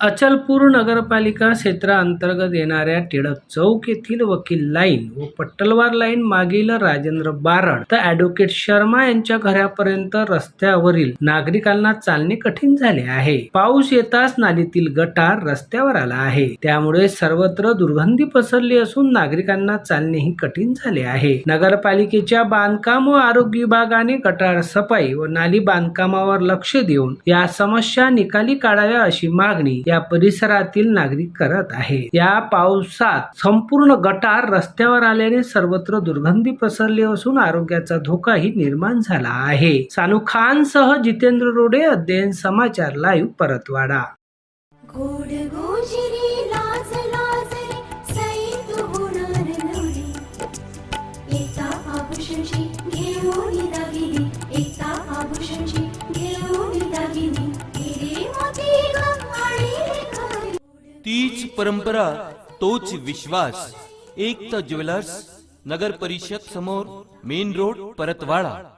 अचलपूर नगरपालिका क्षेत्राअंतर्गत येणाऱ्या टिळक चौक येथील वकील लाईन व पट्टलवार लाईन मागील राजेंद्र बारड तर ॲडव्होकेट शर्मा यांच्या घरापर्यंत रस्त्यावरील नागरिकांना चालणे कठीण झाले आहे. पाऊस येताच नालीतील गटार रस्त्यावर आला आहे. त्यामुळे सर्वत्र दुर्गंधी पसरली असून नागरिकांना चालणेही कठीण झाले आहे. नगरपालिकेच्या बांधकाम व आरोग्य विभागाने गटार सफाई व नाली बांधकामावर लक्ष देऊन या समस्या निकाली काढाव्या अशी मागणी या परिसरातील नागरिक करत आहे या पावसात संपूर्ण गटार रस्त्यावर आल्याने सर्वत्र दुर्गंधी पसरली असून आरोग्याचा धोकाही निर्माण झाला आहे. सानू खान सह जितेंद्र रोडे अध्ययन समाचार लाईव्ह परतवाडा. गोड लाज तीच परंपरा तोच विश्वास. एकता ज्वेलर्स नगर परिषद समोर मेन रोड परतवाडा.